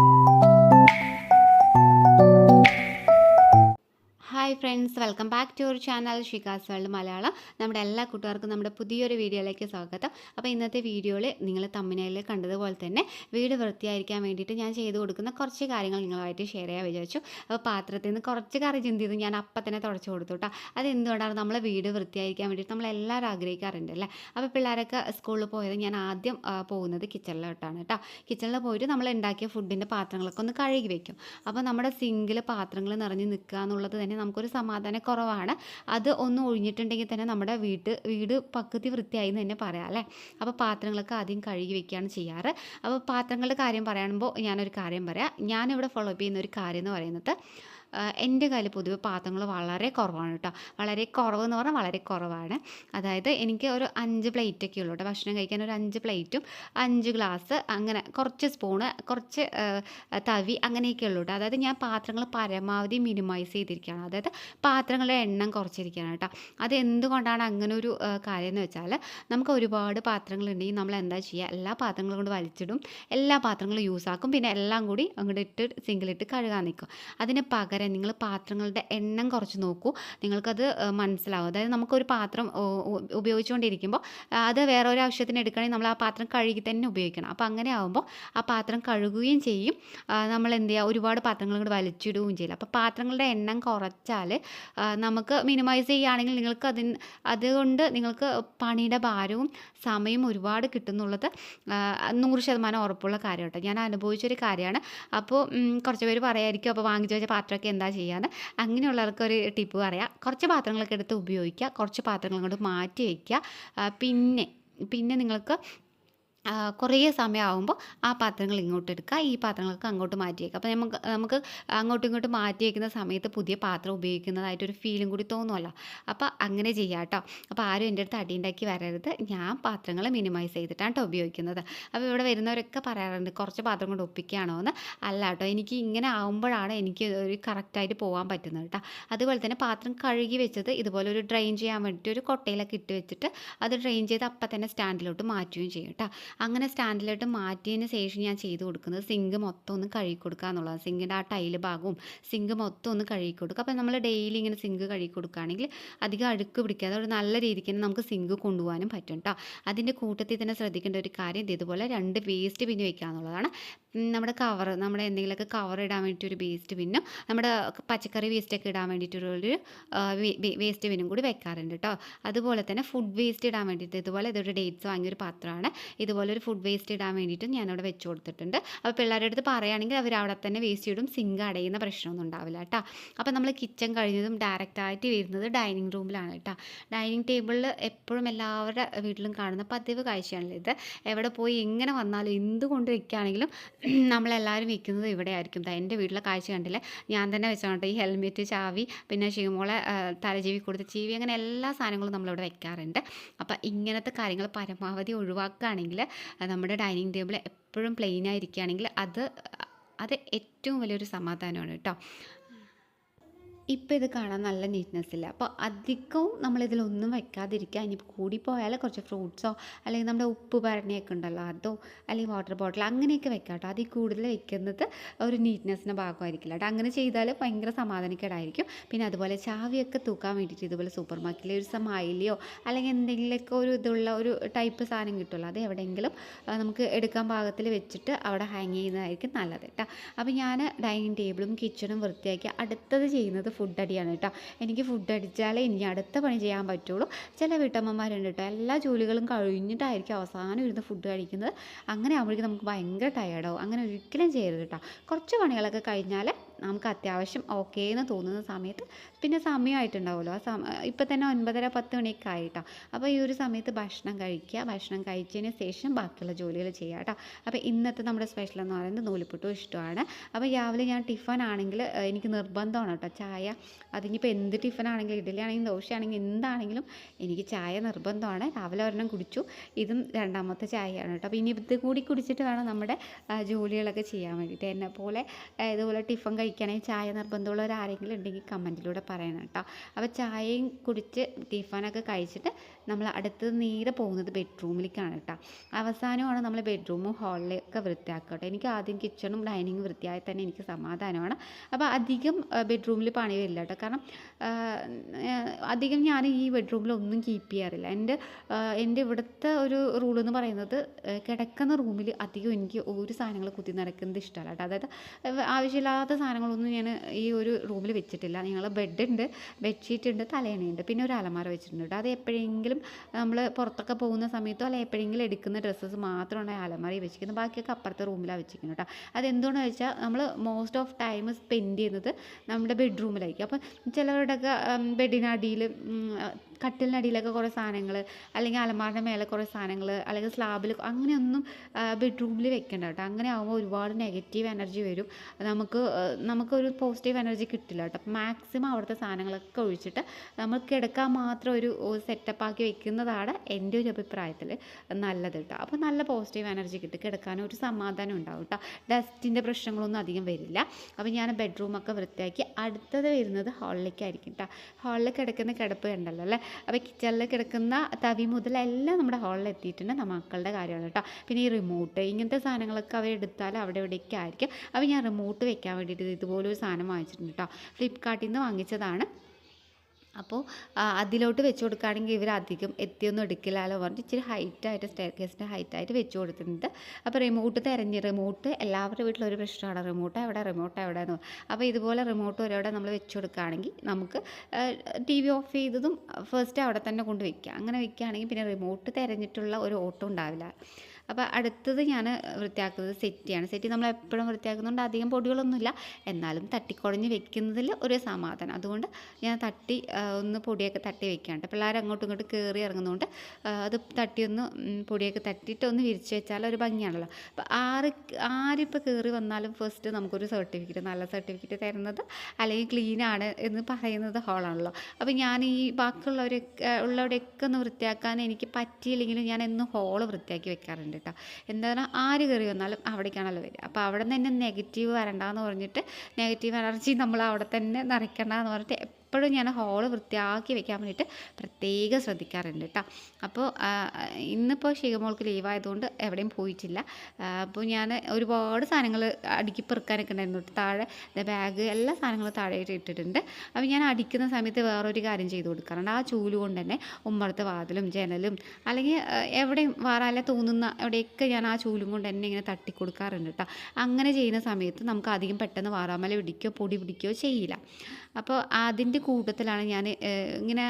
thank you friends welcome back to our channel Shikhas world Malayalam നമ്മുടെ എല്ലാ കൂട്ടുകാർക്കും നമ്മുടെ പുതിയൊരു വീഡിയോയിലേക്ക് സ്വാഗതം. അപ്പോൾ ഇന്നത്തെ വീഡിയോയിൽ നിങ്ങൾ തമ്മിനയിൽ കണ്ടതുപോലെ തന്നെ വീട് വൃത്തിയായിരിക്കാൻ വേണ്ടിയിട്ട് ഞാൻ ചെയ്തു കൊടുക്കുന്ന കുറച്ച് കാര്യങ്ങൾ നിങ്ങളുമായിട്ട് ഷെയർ ചെയ്യാൻ വിചാരിച്ചു. അപ്പോൾ പാത്രത്തിൽ നിന്ന് കുറച്ച് കറി ചിന്തി ഞാൻ അപ്പം തന്നെ തുടച്ചു കൊടുത്തു കേട്ടോ അത് എന്തുകൊണ്ടാണ് നമ്മൾ വീട് വൃത്തിയായിരിക്കാൻ വേണ്ടിയിട്ട് നമ്മൾ എല്ലാവരും ആഗ്രഹിക്കാറുണ്ട് അല്ലേ? അപ്പോൾ പിള്ളേരൊക്കെ സ്കൂളിൽ പോയത് ഞാൻ ആദ്യം പോകുന്നത് കിച്ചണിലോട്ടാണ് കേട്ടോ കിച്ചണിൽ പോയിട്ട് നമ്മൾ ഉണ്ടാക്കിയ ഫുഡിന്റെ പാത്രങ്ങളൊക്കെ ഒന്ന് കഴുകി വയ്ക്കും അപ്പോൾ നമ്മുടെ സിങ്കിൽ പാത്രങ്ങൾ നിറഞ്ഞ് നിൽക്കുക എന്നുള്ളത് തന്നെ നമുക്കൊരു സമാധാനക്കുറവാണ്. അത് ഒന്ന് ഒഴിഞ്ഞിട്ടുണ്ടെങ്കിൽ തന്നെ നമ്മുടെ വീട്ട് വീട് പകുതി വൃത്തിയായി എന്ന് തന്നെ പറയാം അല്ലേ? അപ്പോൾ പാത്രങ്ങളൊക്കെ ആദ്യം കഴുകി വെക്കുകയാണ് ചെയ്യാറ്. അപ്പോൾ പാത്രങ്ങളുടെ കാര്യം പറയുമ്പോൾ ഞാനൊരു കാര്യം പറയാം. ഞാനിവിടെ ഫോളോ അപ്പ് ചെയ്യുന്ന ഒരു കാര്യം എന്ന് പറയുന്നത് എന്റെ കയ്യിൽ പൊതുവെ പാത്രങ്ങൾ വളരെ കുറവാണ് കേട്ടോ. വളരെ കുറവ് എന്ന് പറഞ്ഞാൽ വളരെ കുറവാണ്. അതായത് എനിക്ക് ഒരു അഞ്ച് പ്ലേറ്റൊക്കെ ഉള്ളൂ കേട്ടോ. ഭക്ഷണം കഴിക്കാൻ ഒരു അഞ്ച് പ്ലേറ്റും അഞ്ച് ഗ്ലാസ് അങ്ങനെ കുറച്ച് സ്പൂണ് കുറച്ച് തവി അങ്ങനെയൊക്കെ ഉള്ളൂ കേട്ടോ. അതായത് ഞാൻ പാത്രങ്ങൾ പരമാവധി മിനിമൈസ് ചെയ്തിരിക്കുകയാണ്. അതായത് പാത്രങ്ങളുടെ എണ്ണം കുറച്ചിരിക്കുകയാണ് കേട്ടോ. അത് എന്തുകൊണ്ടാണ് അങ്ങനെ ഒരു കാര്യം എന്ന് വെച്ചാൽ നമുക്ക് ഒരുപാട് പാത്രങ്ങളുണ്ടെങ്കിൽ നമ്മൾ എന്താ ചെയ്യുക? എല്ലാ പാത്രങ്ങളും കൊണ്ട് വലിച്ചിടും. എല്ലാ പാത്രങ്ങളും യൂസ് ആക്കും. പിന്നെ എല്ലാം കൂടി അങ്ങോട്ട് ഇട്ട് സിങ്കിലിട്ട് കഴുകാൻ നിൽക്കും. അതിന് പകരം നിങ്ങൾ പാത്രങ്ങളുടെ എണ്ണം കുറച്ച് നോക്കൂ. നിങ്ങൾക്കത് മനസ്സിലാവും. അതായത് നമുക്കൊരു പാത്രം ഉപയോഗിച്ചുകൊണ്ടിരിക്കുമ്പോൾ അത് വേറെ ഒരു ആവശ്യത്തിന് എടുക്കണമെങ്കിൽ നമ്മൾ ആ പാത്രം കഴുകി തന്നെ ഉപയോഗിക്കണം. അപ്പോൾ അങ്ങനെ ആകുമ്പോൾ ആ പാത്രം കഴുകുകയും ചെയ്യും. നമ്മൾ എന്ത് ചെയ്യുക? ഒരുപാട് പാത്രങ്ങൾ കൂടെ വലിച്ചിടുകയും ചെയ്യില്ല അപ്പോൾ പാത്രങ്ങളുടെ എണ്ണം കുറച്ചാൽ നമുക്ക് മിനിമൈസ് ചെയ്യുകയാണെങ്കിൽ നിങ്ങൾക്ക് അതിന് അതുകൊണ്ട് നിങ്ങൾക്ക് പണിയുടെ ഭാരവും സമയവും ഒരുപാട് കിട്ടുന്നുള്ളത് നൂറ് ശതമാനം ഉറപ്പുള്ള കാര്യം കേട്ടോ ഞാൻ അനുഭവിച്ചൊരു കാര്യമാണ്. അപ്പോൾ കുറച്ച് പേര് പറയായിരിക്കും അപ്പോൾ വാങ്ങിച്ചു വെച്ച പാത്രമൊക്കെ എന്താ ചെയ്യാന്ന്. അങ്ങനെയുള്ളവർക്ക് ഒരു ടിപ്പ് പറയാം. കുറച്ച് പാത്രങ്ങളൊക്കെ എടുത്ത് ഉപയോഗിക്കുക. കുറച്ച് പാത്രങ്ങൾ കൊണ്ട് മാറ്റി വയ്ക്കുക. പിന്നെ പിന്നെ നിങ്ങൾക്ക് കുറേ സമയമാകുമ്പോൾ ആ പാത്രങ്ങൾ ഇങ്ങോട്ട് എടുക്കുക. ഈ പാത്രങ്ങളൊക്കെ അങ്ങോട്ട് മാറ്റി വയ്ക്കുക അപ്പോൾ നമുക്ക് നമുക്ക് അങ്ങോട്ടും ഇങ്ങോട്ടും മാറ്റി വയ്ക്കുന്ന സമയത്ത് പുതിയ പാത്രം ഉപയോഗിക്കുന്നതായിട്ടൊരു ഫീലും കൂടി തോന്നുമല്ലോ അപ്പോൾ അങ്ങനെ ചെയ്യാം കേട്ടോ അപ്പോൾ ആരും എന്റെ അടുത്ത് അടിയുണ്ടാക്കി വരരുത്. ഞാൻ പാത്രങ്ങൾ മിനിമൈസ് ചെയ്തിട്ടാണ് കേട്ടോ ഉപയോഗിക്കുന്നത്. അപ്പോൾ ഇവിടെ വരുന്നവരൊക്കെ പറയാറുണ്ട് കുറച്ച് പാത്രം കൊണ്ട് ഒപ്പിക്കുകയാണോ എന്ന്? അല്ല കേട്ടോ എനിക്ക് ഇങ്ങനെ ആകുമ്പോഴാണ് എനിക്ക് ഒരു കറക്റ്റായിട്ട് പോകാൻ പറ്റുന്നത് കേട്ടോ അതുപോലെ തന്നെ പാത്രം കഴുകി വെച്ചത് ഇതുപോലെ ഒരു ഡ്രെയിൻ ചെയ്യാൻ വേണ്ടിയിട്ട് ഒരു കൊട്ടയിലൊക്കെ ഇട്ട് വെച്ചിട്ട് അത് ഡ്രെയിൻ ചെയ്ത് അപ്പം തന്നെ സ്റ്റാൻഡിലോട്ട് മാറ്റുകയും ചെയ്യും കേട്ടോ അങ്ങനെ സ്റ്റാൻഡിലോട്ട് മാറ്റിയതിന് ശേഷം ഞാൻ ചെയ്ത് കൊടുക്കുന്നത് സിങ്ക് മൊത്തം ഒന്ന് കഴുകി കൊടുക്കുക എന്നുള്ളതാണ്. സിങ്കിന്റെ ആ ടൈൽ ഭാഗവും സിങ്ക് മൊത്തം ഒന്ന് കഴുകി കൊടുക്കുക. അപ്പോൾ നമ്മൾ ഡെയിലി ഇങ്ങനെ സിങ്ക് കഴുകി കൊടുക്കുകയാണെങ്കിൽ അധികം അഴുക്ക് പിടിക്കാതെ ഒരു നല്ല രീതിക്ക് തന്നെ നമുക്ക് സിങ്ക് കൊണ്ടുപോകാനും പറ്റും കേട്ടോ. അതിന്റെ കൂട്ടത്തിൽ തന്നെ ശ്രദ്ധിക്കേണ്ട ഒരു കാര്യം ഇത് ഇതുപോലെ രണ്ട് വേസ്റ്റ് പിന്നെ വെക്കുക എന്നുള്ളതാണ്. നമ്മുടെ കവർ നമ്മുടെ എന്തെങ്കിലുമൊക്കെ കവർ ഇടാൻ വേണ്ടിയിട്ട് ഒരു വേസ്റ്റ് പിന്നും നമ്മുടെ പച്ചക്കറി വേസ്റ്റൊക്കെ ഇടാൻ വേണ്ടിയിട്ടുള്ളൊരു വേസ്റ്റ് പിന്നും കൂടി വെക്കാറുണ്ട് കേട്ടോ. അതുപോലെ തന്നെ ഫുഡ് വേസ്റ്റ് ഇടാൻ വേണ്ടിയിട്ട് ഇതുപോലെ ഇതൊരു ഡേറ്റ്സ് വാങ്ങിയൊരു പാത്രമാണ്. ഇതുപോലെ ഒരു ഫുഡ് വേസ്റ്റ് ഇടാൻ വേണ്ടിയിട്ട് ഞാനവിടെ വെച്ച് കൊടുത്തിട്ടുണ്ട്. അപ്പോൾ പിള്ളേരുടെ അടുത്ത് പറയുകയാണെങ്കിൽ അവർ അവിടെ തന്നെ വേസ്റ്റ് ഇടും സിങ്ക് അടയുന്ന പ്രശ്നമൊന്നും ഉണ്ടാവില്ല കേട്ടോ. അപ്പോൾ നമ്മൾ കിച്ചൺ കഴിഞ്ഞതും ഡയറക്റ്റായിട്ട് വരുന്നത് ഡൈനിങ് റൂമിലാണ് കേട്ടോ. ഡൈനിങ് ടേബിളിൽ എപ്പോഴും എല്ലാവരുടെ വീട്ടിലും കാണുന്ന പതിവ് കാഴ്ചയാണല്ലോ ഇത്. എവിടെ പോയി എങ്ങനെ വന്നാലും എന്തുകൊണ്ട് വയ്ക്കുകയാണെങ്കിലും നമ്മളെല്ലാവരും വെക്കുന്നത് ഇവിടെ ആയിരിക്കും എന്റെ വീട്ടിലെ കാഴ്ച കണ്ടില്ലേ? ഞാൻ തന്നെ വെച്ചോട്ടെ. ഈ ഹെൽമെറ്റ് ചാവി പിന്നെ ശിവമോളെ തലജീവി കൊടുത്ത ചീവി അങ്ങനെ എല്ലാ സാധനങ്ങളും നമ്മളിവിടെ വെക്കാറുണ്ട്. അപ്പോൾ ഇങ്ങനത്തെ കാര്യങ്ങൾ പരമാവധി ഒഴിവാക്കുകയാണെങ്കിൽ നമ്മുടെ ഡൈനിങ് ടേബിൾ എപ്പോഴും പ്ലെയിൻ ആയിരിക്കുകയാണെങ്കിൽ അത് അത് ഏറ്റവും വലിയൊരു സമാധാനമാണ് കേട്ടോ. ഇപ്പോൾ ഇത് കാണാൻ നല്ല നീറ്റ്നെസ് ഇല്ല? അപ്പോൾ അധികവും നമ്മളിതിലൊന്നും വെക്കാതിരിക്കുക. ഇനി കൂടിപ്പോയാൽ കുറച്ച് ഫ്രൂട്ട്സോ അല്ലെങ്കിൽ നമ്മുടെ ഉപ്പ് ഭരണിയൊക്കെ ഉണ്ടല്ലോ അതോ അല്ലെങ്കിൽ വാട്ടർ ബോട്ടിൽ അങ്ങനെയൊക്കെ വെക്കാം കേട്ടോ. അതിൽ കൂടുതൽ വെക്കുന്നത് ഒരു നീറ്റ്നെസ്സിന്റെ ഭാഗമായിരിക്കില്ല കേട്ടോ. അങ്ങനെ ചെയ്താൽ ഭയങ്കര സമാധാനക്കേടായിരിക്കും. പിന്നെ അതുപോലെ ചാവിയൊക്കെ തൂക്കാൻ വേണ്ടിയിട്ട് ഇതുപോലെ സൂപ്പർ മാർക്കറ്റിൽ ഒരു സമയിലെയോ അല്ലെങ്കിൽ എന്തെങ്കിലുമൊക്കെ ഒരു ഇതുള്ള ഒരു ടൈപ്പ് സാധനം കിട്ടുമല്ലോ അത് എവിടെയെങ്കിലും നമുക്ക് എടുക്കാൻ പാകത്തിൽ വെച്ചിട്ട് അവിടെ ഹാങ് ചെയ്യുന്നതായിരിക്കും നല്ലത് കേട്ടോ. അപ്പോൾ ഞാൻ ഡൈനിങ് ടേബിളും കിച്ചണും വൃത്തിയാക്കി അടുത്തത് ചെയ്യുന്നത് ഫുഡ് അടിയാണ് കേട്ടോ. എനിക്ക് ഫുഡ് അടിച്ചാലേ ഇനി അടുത്ത പണി ചെയ്യാൻ പറ്റുള്ളൂ. ചില വീട്ടമ്മമാരുണ്ട് കേട്ടോ. എല്ലാ ജോലികളും കഴിഞ്ഞിട്ടായിരിക്കും അവസാനം ഇരുന്ന് ഫുഡ് കഴിക്കുന്നത്. അങ്ങനെ ആകുമ്പോഴേക്കും നമുക്ക് ഭയങ്കര ടയേർഡാവും അങ്ങനെ ഒരിക്കലും ചെയ്യരുത് കേട്ടോ. കുറച്ച് പണികളൊക്കെ കഴിഞ്ഞാൽ നമുക്ക് അത്യാവശ്യം ഓക്കേ എന്ന് തോന്നുന്ന സമയത്ത് പിന്നെ സമയമായിട്ടുണ്ടാവുമല്ലോ. ആ സമ ഇപ്പം തന്നെ ഒൻപതര പത്ത് മണിയൊക്കെ ആയിട്ടോ. അപ്പോൾ ഈ ഒരു സമയത്ത് ഭക്ഷണം കഴിക്കുക. ഭക്ഷണം കഴിച്ചതിന് ശേഷം ബാക്കിയുള്ള ജോലികൾ ചെയ്യുക കേട്ടോ. അപ്പോൾ ഇന്നത്തെ നമ്മുടെ സ്പെഷ്യൽ എന്ന് പറയുന്നത് നൂലിപ്പുട്ടും ഇഷ്ടമാണ്. അപ്പോൾ രാവിലെ ഞാൻ ടിഫൻ ആണെങ്കിൽ എനിക്ക് നിർബന്ധമാണ് കേട്ടോ. ചായ അതിനിപ്പോൾ എന്ത് ടിഫൻ ആണെങ്കിലും ഇഡലി ആണെങ്കിലും ദോശയാണെങ്കിലും എന്താണെങ്കിലും എനിക്ക് ചായ നിർബന്ധമാണ്. രാവിലെ ഒരെണ്ണം കുടിച്ചു. ഇതും രണ്ടാമത്തെ ചായയാണ് കേട്ടോ. അപ്പോൾ ഇനി ഇത് കൂടി കുടിച്ചിട്ട് വേണം നമ്മുടെ ജോലികളൊക്കെ ചെയ്യാൻ വേണ്ടിയിട്ട്. എന്നെ പോലെ ഇതുപോലെ ടിഫൻ കഴിക്കുകയാണെങ്കിൽ ചായ നിർബന്ധമുള്ളവരാരെങ്കിലും ഉണ്ടെങ്കിൽ കമന്റിലൂടെ പറയണം കേട്ടോ അപ്പോൾ ചായയും കുടിച്ച് ടിഫാനൊക്കെ കഴിച്ചിട്ട് നമ്മൾ അടുത്ത് നേരെ പോകുന്നത് ബെഡ്റൂമിലേക്കാണ് കേട്ടോ അവസാനമാണ് നമ്മൾ ബെഡ്റൂമും ഹാളിലൊക്കെ വൃത്തിയാക്കുക കേട്ടോ എനിക്ക് ആദ്യം കിച്ചണും ഡൈനിങ്ങും വൃത്തിയായി തന്നെ എനിക്ക് സമാധാനമാണ്. അപ്പോൾ അധികം ബെഡ്റൂമിൽ പണി വരില്ല കേട്ടോ കാരണം അധികം ഞാൻ ഈ ബെഡ്റൂമിലൊന്നും കീപ്പ് ചെയ്യാറില്ല. എന്റെ എന്റെ ഇവിടുത്തെ ഒരു റൂൾ എന്ന് പറയുന്നത് കിടക്കുന്ന റൂമിൽ അധികം എനിക്ക് ഒരു സാധനങ്ങൾ കുത്തി നടക്കുന്നത് ഇഷ്ടമല്ല കേട്ടോ അതായത് ആവശ്യമില്ലാത്ത സാധനങ്ങളൊന്നും ഞാൻ ഈ ഒരു റൂമിൽ വെച്ചിട്ടില്ല. നിങ്ങൾ ബെഡ് ഉണ്ട് ബെഡ്ഷീറ്റ് ഉണ്ട് തലേണയുണ്ട് പിന്നെ ഒരു അലമാര വെച്ചിട്ടുണ്ട്. അത് എപ്പോഴെങ്കിലും നമ്മൾ പുറത്തൊക്കെ പോകുന്ന സമയത്തോ അല്ലെങ്കിൽ എപ്പോഴെങ്കിലും എടുക്കുന്ന ഡ്രസ്സസ് മാത്രമാണ് ആ അലമാരയിൽ വെച്ചിരിക്കുന്നത്. ബാക്കിയൊക്കെ അപ്പുറത്തെ റൂമിലാണ് വെച്ചിരിക്കുന്നത് കേട്ടോ അതെന്തുകൊണ്ടെന്ന് വെച്ചാൽ നമ്മൾ മോസ്റ്റ് ഓഫ് ടൈം സ്പെൻഡ് ചെയ്യുന്നത് നമ്മുടെ ബെഡ്റൂമിലായിരിക്കും അപ്പം ചിലവരുടെയൊക്കെ ബെഡിനടിയിൽ കട്ടിലിനടിയിലൊക്കെ കുറേ സാധനങ്ങൾ അല്ലെങ്കിൽ അലമാരുടെ മേലെ കുറേ സാധനങ്ങൾ അല്ലെങ്കിൽ സ്ലാബിൽ അങ്ങനെയൊന്നും ബെഡ്റൂമിൽ വെക്കണ്ട കേട്ടോ. അങ്ങനെ ആകുമ്പോൾ ഒരുപാട് നെഗറ്റീവ് എനർജി വരും. നമുക്ക് നമുക്കൊരു പോസിറ്റീവ് എനർജി കിട്ടില്ല കേട്ടോ. മാക്സിമം അവിടുത്തെ സാധനങ്ങളൊക്കെ ഒഴിച്ചിട്ട് നമ്മൾ കിടക്കാൻ മാത്രം ഒരു സെറ്റപ്പ് ആക്കി വെക്കുന്നതാണ് എന്റെ ഒരു അഭിപ്രായത്തിൽ നല്ലത് കേട്ടോ. അപ്പോൾ നല്ല പോസിറ്റീവ് എനർജി കിട്ടും. കിടക്കാനും ഒരു സമാധാനം ഉണ്ടാവും കേട്ടോ. ഡസ്റ്റിന്റെ പ്രശ്നങ്ങളൊന്നും അധികം വരില്ല. അപ്പോൾ ഞാൻ ബെഡ്റൂമൊക്കെ വൃത്തിയാക്കി അടുത്തത് വരുന്നത് ഹാളിലേക്കായിരിക്കും കേട്ടോ. ഹാളിൽ കിടക്കുന്ന കിടപ്പ് ഉണ്ടല്ലോ അല്ലേ? അപ്പോൾ കിച്ചണിൽ കിടക്കുന്ന തവി മുതലെല്ലാം നമ്മുടെ ഹാളിൽ എത്തിയിട്ടുണ്ട് നമ്മുടെ മക്കളുടെ കാര്യമാണ് കേട്ടോ. പിന്നെ ഈ റിമോട്ട് ഇങ്ങനത്തെ സാധനങ്ങളൊക്കെ അവർ എടുത്താൽ അവിടെ ഇവിടെയൊക്കെ ആയിരിക്കും. അപ്പോൾ ഞാൻ റിമോട്ട് വെക്കാൻ വേണ്ടിയിട്ട് ഇതുപോലൊരു സാധനം വാങ്ങിച്ചിട്ടുണ്ട് കേട്ടോ. ഫ്ലിപ്കാർട്ടിൽ നിന്ന് വാങ്ങിച്ചതാണ്. അപ്പോൾ അതിലോട്ട് വെച്ച് കൊടുക്കുകയാണെങ്കിൽ ഇവർ അധികം എത്തിയൊന്നും എടുക്കില്ലല്ലോ പറഞ്ഞിട്ട് ഇച്ചിരി ഹൈറ്റായിട്ട് സ്റ്റെയർ കേസിന്റെ ഹൈറ്റായിട്ട് വെച്ച് കൊടുത്തിട്ടുണ്ട്. അപ്പോൾ റിമോട്ട് തിരഞ്ഞ് റിമോട്ട് എല്ലാവരുടെ വീട്ടിലും ഒരു പ്രശ്നമാണ്. റിമോട്ട് എവിടെ റിമോട്ട് എവിടെ എന്ന് അപ്പോൾ ഇതുപോലെ റിമോട്ട് ഒരവിടെ നമ്മൾ വെച്ച് കൊടുക്കുകയാണെങ്കിൽ നമുക്ക് ടി വി ഓഫ് ചെയ്തതും ഫസ്റ്റ് അവിടെ തന്നെ കൊണ്ട് വെക്കുക. അങ്ങനെ വെക്കുകയാണെങ്കിൽ പിന്നെ റിമോട്ട് തിരഞ്ഞിട്ടുള്ള ഒരു ഓട്ടം ഉണ്ടാവില്ല. അപ്പോൾ അടുത്തത് ഞാൻ വൃത്തിയാക്കുന്നത് സെറ്റിയാണ്. സെറ്റി നമ്മൾ എപ്പോഴും വൃത്തിയാക്കുന്നതുകൊണ്ട് അധികം പൊടികളൊന്നുമില്ല. എന്നാലും തട്ടിക്കുടഞ്ഞ് വെക്കുന്നതിൽ ഒരു സമാധാനം. അതുകൊണ്ട് ഞാൻ തട്ടി ഒന്ന് പൊടിയൊക്കെ തട്ടി വെക്കാണ്ട് പിള്ളേർ അങ്ങോട്ടും ഇങ്ങോട്ടും കയറി ഇറങ്ങുന്നതുകൊണ്ട് അത് തട്ടിയൊന്ന് പൊടിയൊക്കെ തട്ടിയിട്ട് ഒന്ന് വിരിച്ച് വെച്ചാൽ ഒരു ഭംഗിയാണല്ലോ. അപ്പോൾ ആറ് ആരിപ്പോൾ കയറി വന്നാലും ഫസ്റ്റ് നമുക്കൊരു സർട്ടിഫിക്കറ്റ് നല്ല സർട്ടിഫിക്കറ്റ് തരുന്നത് അല്ലെങ്കിൽ ക്ലീൻ ആണ് എന്ന് പറയുന്നത് ഹോളാണല്ലോ അപ്പോൾ ഞാൻ ഈ ബാക്കിയുള്ളവരൊക്കെ ഉള്ളവരൊക്കെ ഒന്ന് വൃത്തിയാക്കാൻ എനിക്ക് പറ്റിയില്ലെങ്കിലും ഞാൻ എന്നും ഹോൾ വൃത്തിയാക്കി വെക്കാറുണ്ട്. കേട്ടോ. എന്താ ആര് കയറി വന്നാലും അവിടേക്കാണല്ലോ വരിക. അപ്പോൾ അവിടെ നിന്ന് തന്നെ നെഗറ്റീവ് വരണ്ടാന്ന് പറഞ്ഞിട്ട് നെഗറ്റീവ് എനർജി നമ്മൾ അവിടെ തന്നെ നിറയ്ക്കണ്ടെന്ന് പറഞ്ഞിട്ട് എപ്പോഴും ഞാൻ ഹോൾ വൃത്തിയാക്കി വെക്കാൻ വേണ്ടിയിട്ട് പ്രത്യേകം ശ്രദ്ധിക്കാറുണ്ട് കേട്ടോ അപ്പോൾ ഇന്നിപ്പോൾ ശിവമോൾക്ക് ലീവായതുകൊണ്ട് എവിടെയും പോയിട്ടില്ല. അപ്പോൾ ഞാൻ ഒരുപാട് സാധനങ്ങൾ അടുക്കി പെറുക്കാനൊക്കെ ഉണ്ടായിരുന്നു. താഴെ ബാഗ് എല്ലാ സാധനങ്ങളും താഴെയായിട്ട് ഇട്ടിട്ടുണ്ട്. അപ്പോൾ ഞാൻ അടിക്കുന്ന സമയത്ത് വേറൊരു കാര്യം ചെയ്തു കൊടുക്കാറുണ്ട്. ആ ചൂൽ കൊണ്ട് തന്നെ ഉമ്മറത്തെ വാതിലും ജനലും അല്ലെങ്കിൽ എവിടെയും വാറാലെ തോന്നുന്ന എവിടെയൊക്കെ ഞാൻ ആ ചൂലും കൊണ്ട് തന്നെ ഇങ്ങനെ തട്ടി കൊടുക്കാറുണ്ട് കേട്ടോ അങ്ങനെ ചെയ്യുന്ന സമയത്ത് നമുക്ക് അധികം പെട്ടെന്ന് വാറാമല പിടിക്കുകയോ പൊടി പിടിക്കുകയോ ചെയ്യില്ല. അപ്പോൾ അതിന്റെ കൂട്ടത്തിലാണ് ഞാൻ ഇങ്ങനെ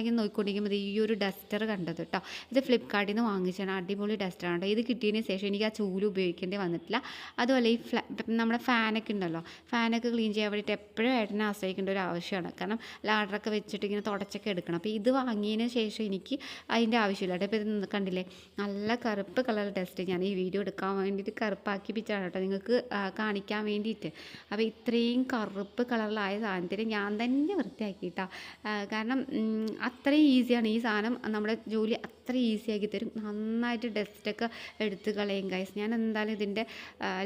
ഇങ്ങനെ നോക്കിക്കൊണ്ടിരിക്കുമ്പോൾ ഈ ഒരു ഡസ്റ്റർ കണ്ടത് കേട്ടോ ഇത് ഫ്ലിപ്കാർട്ടിൽ നിന്ന് വാങ്ങിച്ചാണ് അടിപൊളി ഡസ്റ്ററാണ് കേട്ടോ ഇത് കിട്ടിയതിന് ശേഷം എനിക്ക് ആ ചൂൽ ഉപയോഗിക്കേണ്ടി വന്നിട്ടില്ല. അതുപോലെ ഈ ഫ്ലാ നമ്മുടെ ഫാനൊക്കെ ഉണ്ടല്ലോ ഫാനൊക്കെ ക്ലീൻ ചെയ്യാൻ വേണ്ടിയിട്ട് എപ്പോഴും ഏട്ടനെ ആശ്രയിക്കേണ്ട ഒരു ആവശ്യമാണ്. കാരണം ലാഡറൊക്കെ വെച്ചിട്ട് ഇങ്ങനെ തുടച്ചൊക്കെ എടുക്കണം. അപ്പോൾ ഇത് വാങ്ങിയതിന് ശേഷം എനിക്ക് അതിന്റെ ആവശ്യമില്ല. ഇപ്പോൾ ഇത് കണ്ടില്ലേ? നല്ല കറുപ്പ് കളർ ഡസ്റ്റ് ഞാൻ ഈ വീഡിയോ എടുക്കാൻ വേണ്ടിയിട്ട് കറുപ്പാക്കി പിച്ചാണ് കേട്ടോ നിങ്ങൾക്ക് കാണിക്കാൻ വേണ്ടിയിട്ട്. അപ്പോൾ ഇത്രയും കറുപ്പ് കളറിലായ സാധനത്തിന് ഞാൻ തന്നെ വൃത്തിയാക്കി കേട്ടോ കാരണം അത്രയും ഈസിയാണ്. ഈ സാധനം നമ്മുടെ ജോലി അത്ര ഈസി ആക്കി തരും. നന്നായിട്ട് ഡസ്റ്റൊക്കെ എടുത്ത് കളയും ഗൈസ് ഞാൻ എന്തായാലും ഇതിന്റെ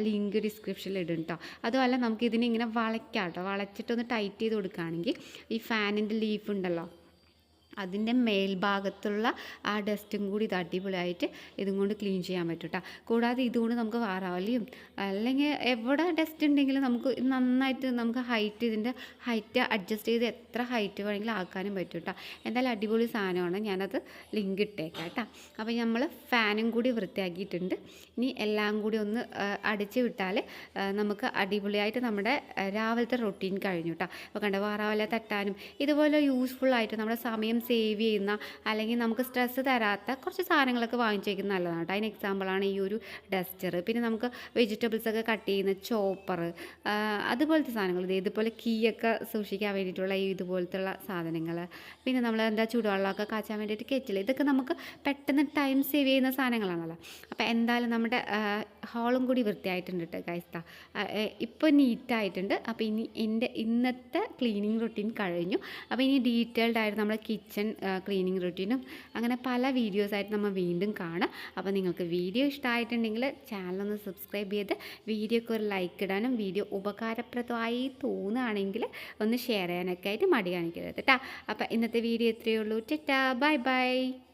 ലിങ്ക് ഡിസ്ക്രിപ്ഷനിൽ ഇടും കേട്ടോ അതുമല്ല നമുക്ക് ഇതിനെ ഇങ്ങനെ വളയ്ക്കാം കേട്ടോ വളച്ചിട്ടൊന്ന് ടൈറ്റ് ചെയ്ത് കൊടുക്കുകയാണെങ്കിൽ ഈ ഫാനിന്റെ ലീഫ് ഉണ്ടല്ലോ അതിന്റെ മേൽഭാഗത്തുള്ള ആ ഡസ്റ്റും കൂടി ഇത് അടിപൊളിയായിട്ട് ഇതും കൊണ്ട് ക്ലീൻ ചെയ്യാൻ പറ്റും കേട്ടോ കൂടാതെ ഇതുകൊണ്ട് നമുക്ക് വാറാവലിയും അല്ലെങ്കിൽ എവിടെ ഡസ്റ്റ് ഉണ്ടെങ്കിലും നമുക്ക് നന്നായിട്ട് നമുക്ക് ഹൈറ്റ് ഇതിന്റെ ഹൈറ്റ് അഡ്ജസ്റ്റ് ചെയ്ത് എത്ര ഹൈറ്റ് വേണമെങ്കിലും ആക്കാനും പറ്റും കേട്ടോ എന്തായാലും അടിപൊളി സാധനമാണ്. ഞാനത് ലിങ്ക് ഇട്ടേക്കാം കേട്ടോ അപ്പോൾ നമ്മൾ ഫാനും കൂടി വൃത്തിയാക്കിയിട്ടുണ്ട്. ഇനി എല്ലാം കൂടി ഒന്ന് അടിച്ച് വിട്ടാൽ നമുക്ക് അടിപൊളിയായിട്ട് നമ്മുടെ രാവിലത്തെ റൊട്ടീൻ കഴിഞ്ഞു കേട്ടോ അപ്പോൾ കണ്ട വാറാവല തട്ടാനും ഇതുപോലെ യൂസ്ഫുൾ ആയിട്ട് നമ്മുടെ സമയം സേവ് ചെയ്യുന്ന അല്ലെങ്കിൽ നമുക്ക് സ്ട്രെസ്സ് തരാത്ത കുറച്ച് സാധനങ്ങളൊക്കെ വാങ്ങിച്ചു വയ്ക്കുന്നത് നല്ലതാണ്. കേട്ടോ അതിന് എക്സാമ്പിളാണ് ഈ ഒരു ഡസ്റ്റർ പിന്നെ നമുക്ക് വെജിറ്റബിൾസൊക്കെ കട്ട് ചെയ്യുന്ന ചോപ്പർ അതുപോലത്തെ സാധനങ്ങൾ. ഇത് ഇതുപോലെ കീയൊക്കെ സൂക്ഷിക്കാൻ വേണ്ടിയിട്ടുള്ള ഈ ഇതുപോലത്തുള്ള സാധനങ്ങൾ. പിന്നെ നമ്മൾ എന്താ ചൂടുവെള്ളമൊക്കെ കാച്ചാൻ വേണ്ടിയിട്ട് കെറ്റിൽ ഇതൊക്കെ നമുക്ക് പെട്ടെന്ന് ടൈം സേവ് ചെയ്യുന്ന സാധനങ്ങളാണല്ലോ. അപ്പോൾ എന്തായാലും നമ്മുടെ ഹാളും കൂടി വൃത്തിയായിട്ടുണ്ട് കേട്ടോ ഗൈസ്ത ഇപ്പോൾ നീറ്റായിട്ടുണ്ട് അപ്പോൾ ഇനി എന്റെ ഇന്നത്തെ ക്ലീനിങ് റൊട്ടീൻ കഴിഞ്ഞു. അപ്പോൾ ഇനി ഡീറ്റെയിൽഡ് ആയിട്ട് നമ്മുടെ കിച്ചൺ കിച്ചൺ ക്ലീനിങ് റുട്ടീനും അങ്ങനെ പല വീഡിയോസായിട്ട് നമ്മൾ വീണ്ടും കാണാം. അപ്പോൾ നിങ്ങൾക്ക് വീഡിയോ ഇഷ്ടമായിട്ടുണ്ടെങ്കിൽ ചാനലൊന്ന് സബ്സ്ക്രൈബ് ചെയ്ത് വീഡിയോക്ക് ഒരു ലൈക്ക് ഇടാനും വീഡിയോ ഉപകാരപ്രദമായി തോന്നുകയാണെങ്കിൽ ഒന്ന് ഷെയർ ചെയ്യാനൊക്കെ ആയിട്ട് മടി കാണിക്കരുത് കേട്ടോ അപ്പോൾ ഇന്നത്തെ വീഡിയോ ഇത്രയേ ഉള്ളൂ. ടാ ബൈ ബൈ